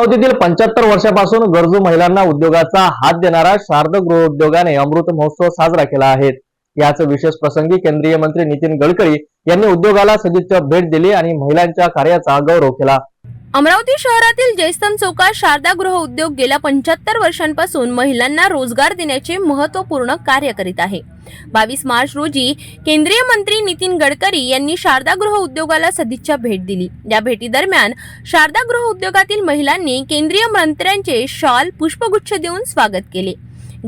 अमरावतीतील पंच्याहत्तर वर्षापासून गरजू महिलांना उद्योगाचा हात देणारा शारद गृह उद्योगाने अमृत महोत्सव साजरा केला आहे. याच विशेष प्रसंगी केंद्रीय मंत्री नितीन गडकरी यांनी उद्योगाला सदिच्छा भेट दिली आणि महिलांच्या कार्याचा गौरव केला. अमरावती शहरातील जयस्तंभ चौकात शारदा गृह उद्योग गेल्या पंच्याहत्तर वर्षांपासून महिलांना रोजगार देण्याचे महत्त्वपूर्ण कार्य करीत आहे. बावीस मार्च रोजी केंद्रीय मंत्री नितीन गडकरी यांनी शारदा गृह उद्योगाला सदिच्छा भेट दिली. या भेटीदरम्यान शारदा गृह उद्योगातील महिलांनी केंद्रीय मंत्र्यांचे शॉल पुष्पगुच्छ देऊन स्वागत केले.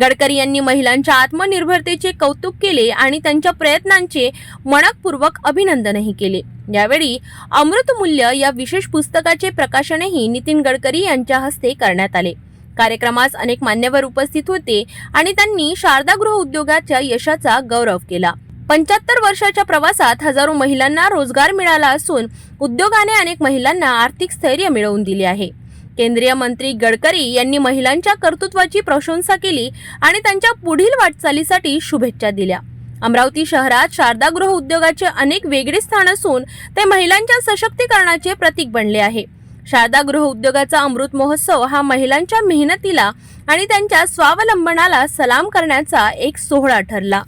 गडकरी यांनी महिलांच्या आत्मनिर्भरतेचे कौतुक केले आणि त्यांच्या प्रयत्नांचे मनकपूर्वक अभिनंदनही केले. यावेळी अमृतमूल्य या विशेष पुस्तकाचे प्रकाशनही नितीन गडकरी यांच्या हस्ते करण्यात आले. कार्यक्रमास अनेक मान्यवर उपस्थित होते आणि त्यांनी शारदा गृह उद्योगाच्या यशाचा गौरव केला. पंच्याहत्तर वर्षाच्या प्रवासात हजारो महिलांना रोजगार मिळाला असून उद्योगाने अनेक महिलांना आर्थिक स्थैर्य मिळवून दिले आहे. केंद्रीय मंत्री गडकरी यांनी महिलांच्या कर्तृत्वाची प्रशंसा केली आणि त्यांच्या पुढील वाटचालीसाठी शुभेच्छा दिल्या. अमरावती शहरात शारदा गृह उद्योगाचे अनेक वेगळे स्थान असून ते महिलांच्या सशक्तीकरणाचे प्रतीक बनले आहे. शारदा गृह उद्योगाचा अमृत महोत्सव हा महिलांच्या मेहनतीला आणि त्यांच्या स्वावलंबनाला सलाम करण्याचा एक सोहळा ठरला.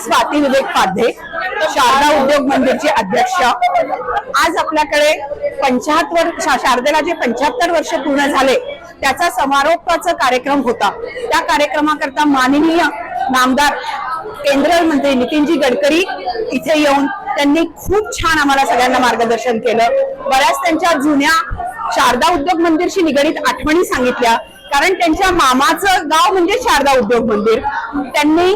स्वाती विवेक पाध्ये शारदा उद्योग मंदिरची अध्यक्ष. आज आपल्याकडे पंचाहत्तर शारदेला जे पंच्याहत्तर वर्ष पूर्ण झाले त्याचा समारोपाचा कार्यक्रम होता. त्या कार्यक्रमाकरता माननीय नामदार केंद्रीय मंत्री नितीनजी गडकरी इथे येऊन त्यांनी खूप छान आम्हाला सगळ्यांना मार्गदर्शन केलं. बऱ्याच त्यांच्या जुन्या शारदा उद्योग मंदिरशी निगडीत आठवणी सांगितल्या. कारण त्यांच्या मामाचं गाव म्हणजे शारदा उद्योग मंदिर. त्यांनी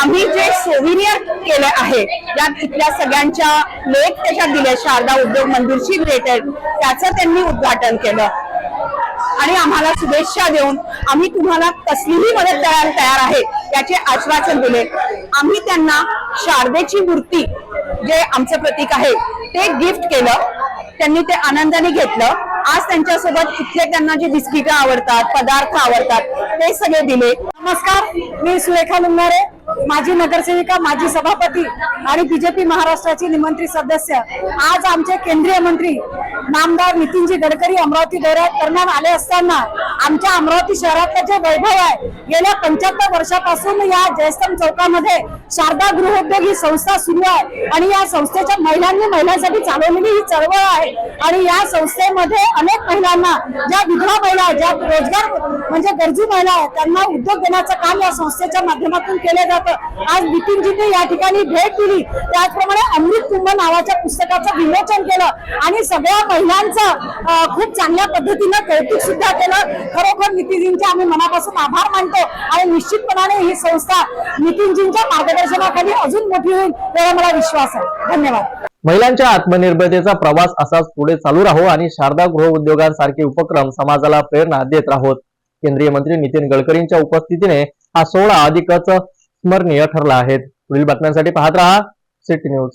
आम्ही जे सोविनियर केले आहे त्यात इथल्या सगळ्यांच्या लेख त्याच्यात दिले शारदा उद्योग मंदिरशी रिलेटेड त्याचं त्यांनी उद्घाटन केलं. आणि आम्हाला शुभेच्छा देऊन आम्ही तुम्हाला कसलीही मदत करायला तयार आहे याचे आश्वासन दिले. आम्ही त्यांना शारदेची मूर्ती जे आमचं प्रतीक आहे ते गिफ्ट केलं. त्यांनी ते आनंदाने घेतलं. आज त्यांच्यासोबत इथले त्यांना जे बिस्किटं आवडतात पदार्थ आवडतात ते सगळे दिले. नमस्कार मी सुरेखा लुंगारे. माजी नगरसेविका माजी सभापती आणि बीजेपी महाराष्ट्राची निमंत्रित सदस्य. आज आमचे केंद्रीय मंत्री नामदार नितीनजी गडकरी अमरावती दौऱ्यात दरम्यान आले असताना आमच्या अमरावती शहरातलं जे वैभव आहे गेल्या पंच्याहत्तर वर्षापासून या जयस्तम चौकामध्ये शारदा गृहोद्योग ही संस्था सुरू आहे आणि या संस्थेच्या महिलांनी महिलांसाठी चालवलेली ही चळवळ आहे. आणि या संस्थेमध्ये अनेक महिलांना ज्या विधवा महिला ज्या रोजगार म्हणजे गरजू महिला आहेत त्यांना उद्योग देण्याचं काम या संस्थेच्या माध्यमातून केले जातं आज नितीनजींनी या ठिकाणी भेट दिली. त्याचप्रमाणे अमृत कुंभ नावाच्या पुस्तकाचं विमोचन केलं आणि सगळ्या महिलांचं खूप चांगल्या पद्धतीनं कौतुक सुद्धा केलं. खरोखर नितीनजींचे आम्ही मनापासून आभार मानतो आणि निश्चितपणाने ही संस्था नितीनजींच्या मार्गदर्शनाखाली अजून मोठी होईल याचा मला विश्वास आहे. धन्यवाद. महिलांच्या आत्मनिर्भरतेचा प्रवास असाच पुढे चालू राहो आणि शारदा गृह उद्योगांसारखे उपक्रम समाजाला प्रेरणा देत राहोत. केंद्रीय मंत्री नितीन गडकरींच्या उपस्थितीने हा सोहळा अधिकच स्मरणीय ठरला आहे. पुढील बातम्यांसाठी पाहत रहा सिटी न्यूज.